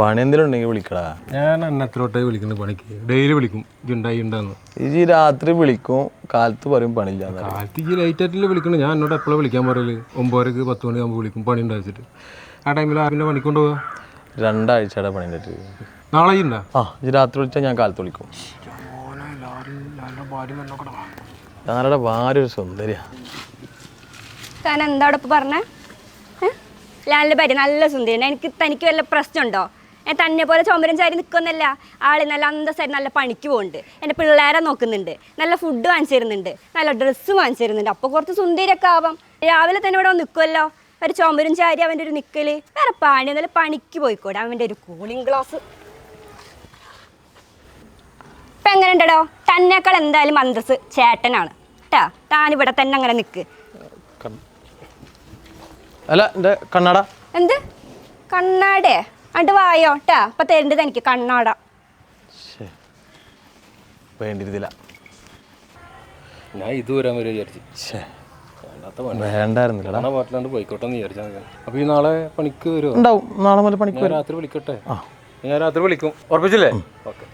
പണി എന്തെങ്കിലും ഉണ്ടെങ്കിൽ വിളിക്കടാ. ഞാൻ അന്നത്തിലോട്ടേ വിളിക്കുന്നു പണിക്ക്. ഡെയിലി വിളിക്കും. ഇതുണ്ടായി ഉണ്ടാന്ന്. ഈ രാത്രി വിളിക്കും കാലത്ത് പറയും പണിയില്ല കാലത്ത് ഈ ലൈറ്റ് ആയിട്ടില്ല വിളിക്കണം. ഞാൻ എന്നോട് എപ്പോഴും വിളിക്കാൻ പറയൽ? ഒമ്പതരക്ക് പത്ത് മണിയാകുമ്പോൾ വിളിക്കും പണി ഉണ്ടാച്ചിട്ട് ആ ടൈമിൽ ആരുടെ പണിക്കൊണ്ട് പോവാ രണ്ടാഴ്ചയുടെ പണി ഉണ്ടായിട്ട്. നാളെ ഉണ്ടാ? ആ ഈ രാത്രി വിളിച്ചാൽ ഞാൻ കാലത്ത് വിളിക്കും. ഞാനടെ ഭാര്യ ഒരു സുന്ദരിയാ. താൻ എന്താ പറഞ്ഞേ? ലാലിന്റെ ഭാര്യ നല്ല സുന്ദരിയാണ്. എനിക്ക് തനിക്ക് വല്ല പ്രശ്നമുണ്ടോ? ഞാൻ തന്നെ പോലെ ചുമരം ചാരി നിൽക്കുന്നല്ല ആൾ നല്ല അന്തസ്സായിട്ട് നല്ല പണിക്ക് പോകുന്നുണ്ട് എന്റെ പിള്ളേരെ നോക്കുന്നുണ്ട്. നല്ല ഫുഡ് വാങ്ങിച്ചു തരുന്നുണ്ട്. നല്ല ഡ്രസ്സ് വാങ്ങിച്ചു തരുന്നുണ്ട്. അപ്പോൾ കുറച്ച് സുന്ദരിയൊക്കെ ആവാം. രാവിലെ തന്നെ ഇവിടെ നിൽക്കുമല്ലോ ഒരു ചുമരും ചാരി അവന്റെ ഒരു നിൽക്കൽ വേറെ പണി നല്ല പണിക്ക് പോയിക്കോട്ടെ അവന്റെ ഒരു കൂളിംഗ് ഗ്ലാസ് ഇപ്പം എങ്ങനെ ഉണ്ടോ തന്നേക്കാൾ എന്തായാലും അന്തസ് ചേട്ടനാണ്. കേട്ടാ താനിവിടെ തന്നെ അങ്ങനെ നിൽക്ക് അല്ല എന്റെ കണ്ണട. എന്ത്? കണ്ണാടേ അണ്ട് വായോ ട്ടാ. അപ്പൊ തരേണ്ടത് എനിക്ക് കണ്ണാട. വേണ്ടിരുന്നില്ല ഞാൻ ഇത് വരാൻ വരെ വിചാരിച്ചു വേണ്ടായിരുന്നില്ല പാട്ടിലാണ്ട് പോയിക്കോട്ടെ എന്ന് വിചാരിച്ചാൽ അപ്പോൾ ഈ നാളെ പണിക്ക് വരുമോ ഉണ്ടാവും. നാളെ മുതൽ പണിക്ക് വരും. രാത്രി വിളിക്കട്ടെ? ഞാൻ രാത്രി വിളിക്കും. ഉറപ്പിച്ചില്ലേ? ഓക്കെ.